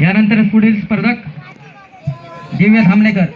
यानंतर पुढील स्पर्धक दिव्य धामणेकर